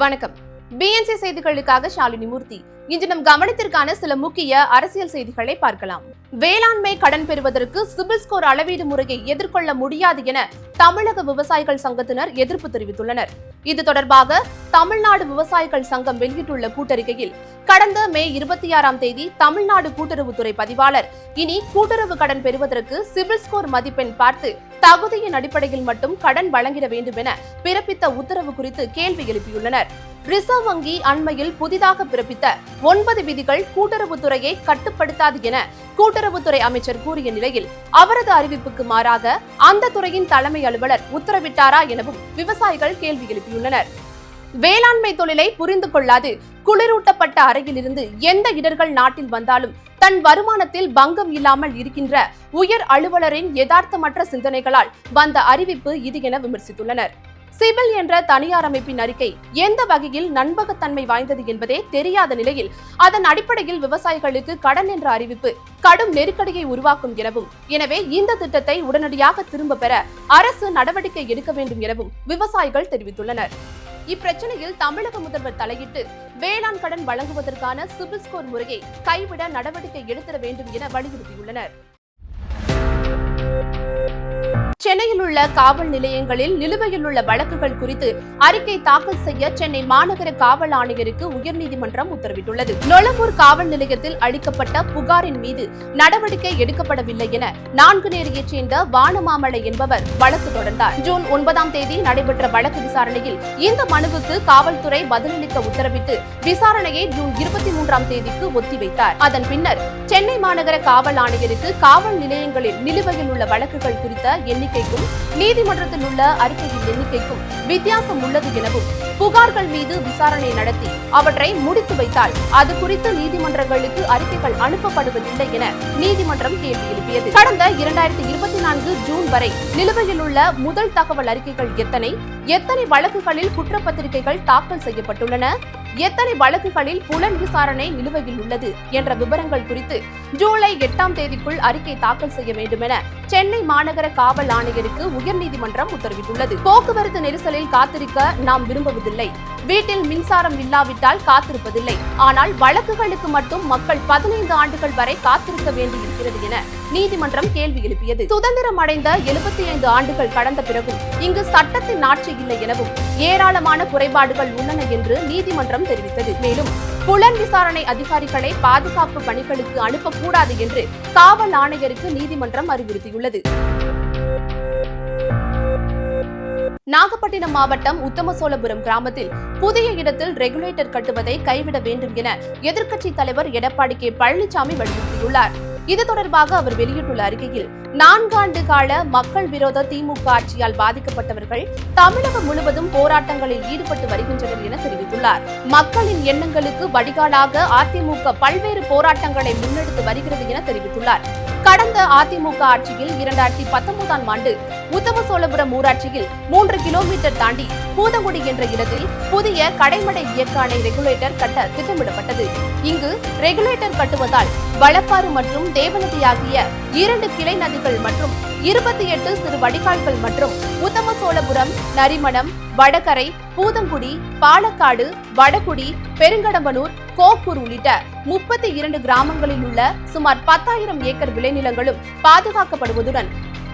வணக்கம். பிஎன்சி செய்திகளுக்காக ஷாலினி மூர்த்தி. இன்று நம் கவனத்திற்கான சில முக்கிய அரசியல் செய்திகளை பார்க்கலாம். வேளாண்மை கடன் பெறுவதற்கு சிபில் ஸ்கோர் அளவீடு முறையை எதிர்கொள்ள முடியாது என தமிழக விவசாயிகள் சங்கத்தினர் எதிர்ப்பு தெரிவித்துள்ளனர். இது தொடர்பாக தமிழ்நாடு விவசாயிகள் சங்கம் வெளியிட்டுள்ள கூட்டறிக்கையில் கடந்த மே இருபத்தி ஆறாம் தேதி தமிழ்நாடு கூட்டுறவுத்துறை பதிவாளர் இனி கூட்டுறவு கடன் பெறுவதற்கு சிபில் ஸ்கோர் மதிப்பெண் பார்த்து தகுதியின் அடிப்படையில் மட்டும் கடன் வழங்கிட வேண்டும் என பிறப்பித்த உத்தரவு குறித்து கேள்வி எழுப்பியுள்ளனர். ரிசர்வ் வங்கி அண்மையில் புதிதாக பிறப்பித்த ஒன்பது விதிகள் கூட்டுறவுத்துறையை கட்டுப்படுத்தாது என கூட்டுறவுத்துறை அமைச்சர் கூறிய நிலையில் அவரது அறிவிப்புக்கு மாறாக அந்த துறையின் தலைமை அலுவலர் உத்தரவிட்டாரா எனவும் விவசாயிகள் கேள்வி எழுப்பியுள்ளனர். வேளாண்மை தொழிலை புரிந்து கொள்ளாது. குளிரூட்டப்பட்ட அறையிலிருந்து எந்த இடர்கள் நாட்டில் வந்தாலும் தன் வருமானத்தில் பங்கம் இல்லாமல் இருக்கின்ற உயர் அலுவலரின் யதார்த்தமற்ற சிந்தனைகளால் வந்த அறிவிப்பு இது என விமர்சித்துள்ளனர். சிபில் என்ற தனியார் அமைப்பின் அறிக்கை எந்த வகையில் நண்பகத்தன்மை வாய்ந்தது என்பதே தெரியாத நிலையில் அதன் அடிப்படையில் விவசாயிகளுக்கு கடன் என்ற அறிவிப்பு கடும் நெருக்கடியை உருவாக்கும் எனவும் எனவே இந்த திட்டத்தை உடனடியாக திரும்ப பெற அரசு நடவடிக்கை எடுக்க வேண்டும் எனவும் விவசாயிகள் தெரிவித்துள்ளனர். இப்பிரச்சனையில் தமிழக முதல்வர் தலையிட்டு வேளாண் கடன் வழங்குவதற்கான சிபில் ஸ்கோர் முறையை கைவிட நடவடிக்கை எடுத்திட வேண்டும் என வலியுறுத்தியுள்ளனர். சென்னையில் உள்ள காவல் நிலையங்களில் நிலுவையில் உள்ள வழக்குகள் குறித்து அறிக்கை தாக்கல் செய்ய சென்னை மாநகர காவல் ஆணையருக்கு உயர்நீதிமன்றம் உத்தரவிட்டுள்ளது. நொளம்பூர் காவல் நிலையத்தில் அளிக்கப்பட்ட புகாரின் மீது நடவடிக்கை எடுக்கப்படவில்லை என நான்கு நேரியைச் சேர்ந்த வானமாமலை என்பவர் வழக்கு தொடர்ந்தார். ஜூன் ஒன்பதாம் தேதி நடைபெற்ற வழக்கு விசாரணையில் இந்த மனுவுக்கு காவல்துறை பதிலளிக்க உத்தரவிட்டு விசாரணையை ஜூன் இருபத்தி மூன்றாம் தேதிக்கு ஒத்திவைத்தார். அதன் பின்னர் சென்னை மாநகர காவல் ஆணையருக்கு காவல் நிலையங்களில் நிலுவையில் உள்ள வழக்குகள் குறித்த எண்ணிக்கைக்கும் நீதிமன்றத்தில் உள்ள அறிக்கையின் எண்ணிக்கைக்கும் வித்தியாசம் உள்ளது எனவும் புகார்கள் மீது விசாரணை நடத்தி அவற்றை முடித்து வைத்தால் அது குறித்து நீதிமன்றங்களுக்கு அறிக்கைகள் அனுப்பப்படுவதில்லை என நீதிமன்றம் கேள்வி எழுப்பியது. கடந்த இரண்டாயிரத்தி இருபத்தி நான்கு ஜூன் வரை நிலுவையில் உள்ள முதல் தகவல் அறிக்கைகள் எத்தனை எத்தனை வழக்குகளில் குற்றப்பத்திரிகைகள் தாக்கல் செய்யப்பட்டுள்ளன எத்தனை வழக்குகளில் புலன் விசாரணை நிலுவையில் உள்ளது என்ற விவரங்கள் குறித்து ஜூலை எட்டாம் தேதிக்குள் அறிக்கை தாக்கல் செய்ய வேண்டும் என சென்னை மாநகர காவல் ஆணையருக்கு உயர்நீதிமன்றம் உத்தரவிட்டுள்ளது. போக்குவரத்து நெரிசலில் காத்திருக்க நாம் விரும்புவதில்லை வீட்டில் மின்சாரம் இல்லாவிட்டால் காத்திருப்பதில்லை. ஆனால் வழக்குகளுக்கு மட்டும் மக்கள் பதினைந்து ஆண்டுகள் வரை காத்திருக்க வேண்டியிருக்கிறது என நீதிமன்றம் கேள்வி எழுப்பியது. சுதந்திரம் அடைந்த எழுபத்தி ஐந்து ஆண்டுகள் கடந்த பிறகும் இங்கு சட்டத்தின் ஆட்சி இல்லை எனவும் ஏராளமான குறைபாடுகள் உள்ளன என்று நீதிமன்றம் தெரிவித்தது. மேலும் புலன் விசாரணை அதிகாரிகளை பாதுகாப்பு பணிகளுக்கு அனுப்பக்கூடாது என்று காவல் ஆணையருக்கு நீதிமன்றம் அறிவுறுத்தியுள்ளது. நாகப்பட்டினம் மாவட்டம் உத்தமசோலபுரம் கிராமத்தில் புதிய இடத்தில் ரெகுலேட்டர் கட்டுவதை கைவிட வேண்டும் என எதிர்க்கட்சி தலைவர் எடப்பாடி கே. பழனிசாமி வலியுறுத்தியுள்ளார். இது தொடர்பாக அவர் வெளியிட்டுள்ள அறிக்கையில் நான்காண்டு கால மக்கள் விரோத திமுக ஆட்சியால் பாதிக்கப்பட்டவர்கள் தமிழகம் முழுவதும் போராட்டங்களில் ஈடுபட்டு வருகின்றனர் என தெரிவித்துள்ளார். மக்களின் எண்ணங்களுக்கு வடிகாலாக அதிமுக பல்வேறு போராட்டங்களை முன்னெடுத்து வருகிறது என தெரிவித்துள்ளார். கடந்த அதிமுக ஆட்சியில் இரண்டாயிரத்தி பத்தொன்பதாம் ஆண்டு உத்தமசோழபுரம் ஊராட்சியில் மூன்று கிலோமீட்டர் தாண்டி பூதங்குடி என்ற இடத்தில் புதிய கடைமடை இயற்காணை ரெகுலேட்டர் கட்ட திட்டமிடப்பட்டது. இங்கு ரெகுலேட்டர் கட்டுவதால் வளப்பாறு மற்றும் தேவநதி ஆகிய இரண்டு கிளை நதிகள் மற்றும் இருபத்தி எட்டு சிறு வடிகால்கள் மற்றும் உத்தமசோழபுரம் நரிமணம் வடகரை பூதங்குடி பாலக்காடு வடகுடி பெருங்கடம்பனூர் கோப்பூர் உள்ளிட்ட முப்பத்தி இரண்டு கிராமங்களில் உள்ள சுமார் பத்தாயிரம் ஏக்கர் விளைநிலங்களும் பாதுகாக்கப்படுவதுடன்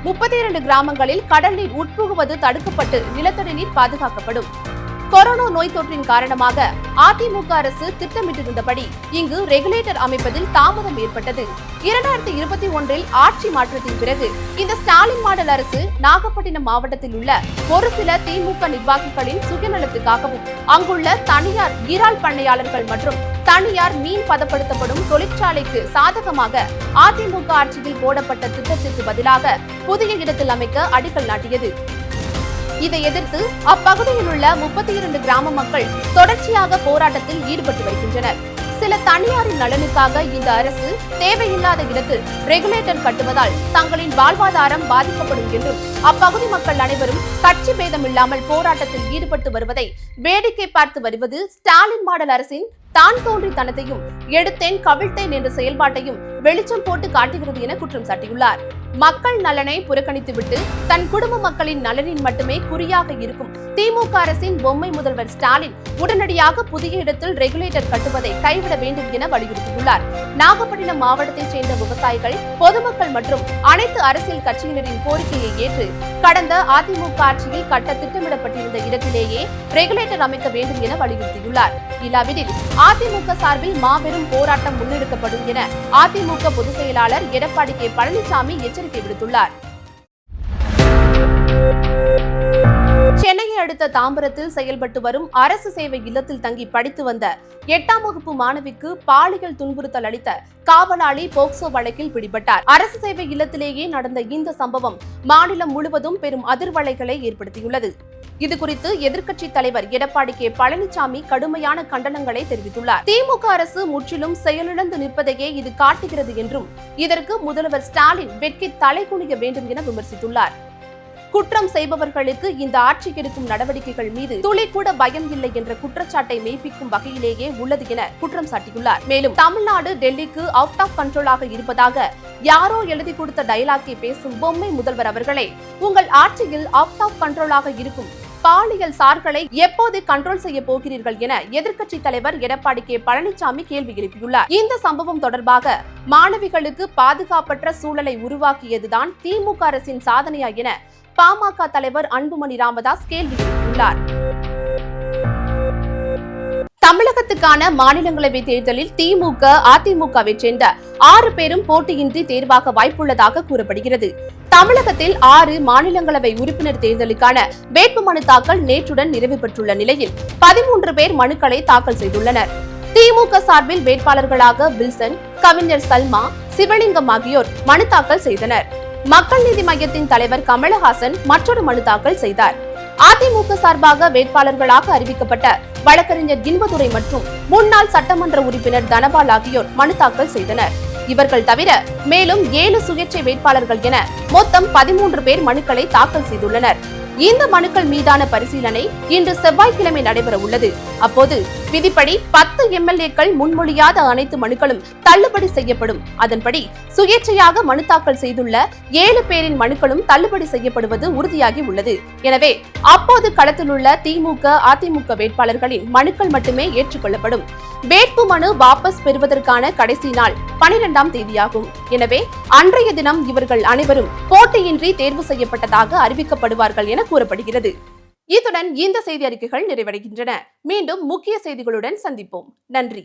முப்பத்தி இரண்டு கிராமங்களில் கடல் நீர் உட்புகுவது தடுக்கப்பட்டு நிலத்தடி நீர் பாதுகாக்கப்படும். கொரோனா நோய் தொற்றின் காரணமாக அதிமுக அரசு திட்டமிட்டிருந்தபடி இங்கு ரெகுலேட்டர் அமைப்பதில் தாமதம் ஏற்பட்டது. இரண்டாயிரத்தி இருபத்தி ஒன்றில் ஆட்சி மாற்றத்தின் பிறகு இந்த ஸ்டாலின் மாடல் அரசு நாகப்பட்டினம் மாவட்டத்தில் உள்ள ஒரு சில திமுக நிர்வாகிகளின் சுயநலத்துக்காகவும் அங்குள்ள தனியார் ஈரால் பண்ணையாளர்கள் மற்றும் தனியார் மீன் பதப்படுத்தப்படும் தொழிற்சாலைக்கு சாதகமாக அதிமுக ஆட்சியில் போடப்பட்ட திட்டத்திற்கு பதிலாக புதிய இடத்தில் அமைக்க அடிக்கல் நாட்டியது. இதை எதிர்த்து அப்பகுதியில் உள்ள முப்பத்தி இரண்டு கிராம மக்கள் தொடர்ச்சியாக போராட்டத்தில் ஈடுபட்டு வருகின்றனர். சில தனியாரின் நலனுக்காக இந்த அரசு தேவையில்லாத இடத்தில் ரெகுலேட்டர் கட்டுவதால் தங்களின் வாழ்வாதாரம் பாதிக்கப்படும் என்றும் அப்பகுதி மக்கள் அனைவரும் கட்சி பேதமில்லாமல் போராட்டத்தில் ஈடுபட்டு வருவதை வேடிக்கை பார்த்து வருவது ஸ்டாலின் மாடல் அரசின் தான் தோன்றித்தனத்தையும் எடுத்தேன் கவிழ்த்தேன் என்ற செயல்பாட்டையும் வெளிச்சம் போட்டு காட்டுகிறது என குற்றம் சாட்டியுள்ளார். மக்கள் நலனை புறக்கணித்துவிட்டு தன் குடும்ப மக்களின் நலனில் மட்டுமே குறியாக இருக்கும் திமுக அரசின் பொம்மை முதல்வர் ஸ்டாலின் உடனடியாக புதிய இடத்தில் ரெகுலேட்டர் கட்டுவதை கைவிட வேண்டும் என வலியுறுத்தியுள்ளார். நாகப்பட்டினம் மாவட்டத்தைச் சேர்ந்த விவசாயிகள் பொதுமக்கள் மற்றும் அனைத்து அரசியல் கட்சியினரின் கோரிக்கையை ஏற்று கடந்த அதிமுக ஆட்சியில் கட்ட திட்டமிடப்பட்டிருந்த இடத்திலேயே ரெகுலேட்டர் அமைக்க வேண்டும் என வலியுறுத்தியுள்ளார். இல்லாவிடில் அதிமுக சார்பில் மாபெரும் போராட்டம் முன்னெடுக்கப்படும் என அதிமுக பொதுச் செயலாளர் எடப்பாடி கே. பழனிசாமி எச்சரிக்கை விடுத்துள்ளார். சென்னையை அடுத்த தாம்பரத்தில் செயல்பட்டு வரும் அரசு சேவை இல்லத்தில் தங்கி படித்து வந்த எட்டாம் வகுப்பு மாணவிக்கு பாலியல் துன்புறுத்தல் அளித்த காவலாளி போக்சோ வழக்கில் பிடிபட்டார். அரசு சேவை இல்லத்திலேயே நடந்த இந்த சம்பவம் மாநிலம் முழுவதும் பெரும் அதிர்வலைகளை ஏற்படுத்தியுள்ளது. இதுகுறித்து எதிர்க்கட்சி தலைவர் எடப்பாடி கே. பழனிசாமி கடுமையான கண்டனங்களை தெரிவித்துள்ளார். திமுக அரசு முற்றிலும் செயலிழந்து நிற்பதையே இது காட்டுகிறது என்றும் இதற்கு முதல்வர் ஸ்டாலின் வெட்கி தலைகுனிய வேண்டும் என விமர்சித்துள்ளார். குற்றம் செய்பவர்களுக்கு இந்த ஆட்சி எடுக்கும் நடவடிக்கைகள் மீது துளி கூட பயம் இல்லை என்ற குற்றச்சாட்டை மெய்ப்பிக்கும் வகையிலேயே உள்ளது என குற்றம் சாட்டியுள்ளார். மேலும் தமிழ்நாடு டெல்லிக்கு அவுட் ஆஃப் கண்ட்ரோலாக இருப்பதாக யாரோ எழுதி கொடுத்த டயலாக்கை பேசும் பொம்மை முதல்வர் அவர்களே உங்கள் ஆட்சியில் அவுட் ஆஃப் கண்ட்ரோலாக இருக்கும் பாலியல் சார்களை எப்போது கண்ட்ரோல் செய்ய போகிறீர்கள் என எதிர்க்கட்சி தலைவர் எடப்பாடி கே. பழனிசாமி கேள்வி எழுப்பியுள்ளார். இந்த சம்பவம் தொடர்பாக மாணவிகளுக்கு பாதுகாப்பற்ற சூழலை உருவாக்கியதுதான் திமுக அரசின் சாதனையா என பாமக தலைவர் அன்புமணி ராமதாஸ் கேள்வி எழுப்பியுள்ளார். தமிழகத்துக்கான மாநிலங்களவை தேர்தலில் திமுக அதிமுகவை சேர்ந்த ஆறு பேரும் போட்டியின்றி தேர்வாக வாய்ப்புள்ளதாக கூறப்படுகிறது. தமிழகத்தில் ஆறு மாநிலங்களவை உறுப்பினர் தேர்தலுக்கான வேட்புமனு தாக்கல் நேற்றுடன் நிறைவு பெற்றுள்ள நிலையில் பதிமூன்று பேர் மனுக்களை தாக்கல் செய்துள்ளனர். திமுக சார்பில் வேட்பாளர்களாக வில்சன் கவிஞர் சல்மா சிவலிங்கம் ஆகியோர் மனு தாக்கல் செய்தனர். மக்கள் நீதி மையத்தின் தலைவர் கமலஹாசன் மற்றொரு மனு தாக்கல் செய்தார். அதிமுக சார்பாக வேட்பாளர்களாக அறிவிக்கப்பட்ட வழக்கறிஞர் இன்பதுரை மற்றும் முன்னாள் சட்டமன்ற உறுப்பினர் தனபால் ஆகியோர் மனு தாக்கல் செய்தனர். இவர்கள் தவிர மேலும் ஏழு சுயேட்சை வேட்பாளர்கள் என மொத்தம் பதிமூன்று பேர் மனுக்களை தாக்கல் செய்துள்ளனர். இந்த மனுக்கள் மீதான பரிசீலனை இன்று செவ்வாய்க்கிழமை நடைபெற உள்ளது அப்போது விதிப்படி பத்து எம்எல்ஏக்கள் முன்மொழியாத அனைத்து மனுக்களும் தள்ளுபடி செய்யப்படும். அதன்படி சுயேட்சையாக மனு தாக்கல் செய்துள்ள ஏழு பேரின் மனுக்களும் தள்ளுபடி செய்யப்படுவது உறுதியாகி உள்ளது. எனவே அப்போது களத்தில் உள்ள திமுக அதிமுக வேட்பாளர்களின் மனுக்கள் மட்டுமே ஏற்றுக்கொள்ளப்படும். வேட்பு மனு வாபஸ் பெறுவதற்கான கடைசி நாள் பனிரெண்டாம் தேதியாகும். எனவே அன்றைய தினம் இவர்கள் அனைவரும் போட்டியின்றி தேர்வு செய்யப்பட்டதாக அறிவிக்கப்படுவார்கள் என கூறப்படுகிறது. இத்துடன் இந்த செய்தி அறிக்கைகள் நிறைவடைகின்றன. மீண்டும் முக்கிய செய்திகளுடன் சந்திப்போம். நன்றி.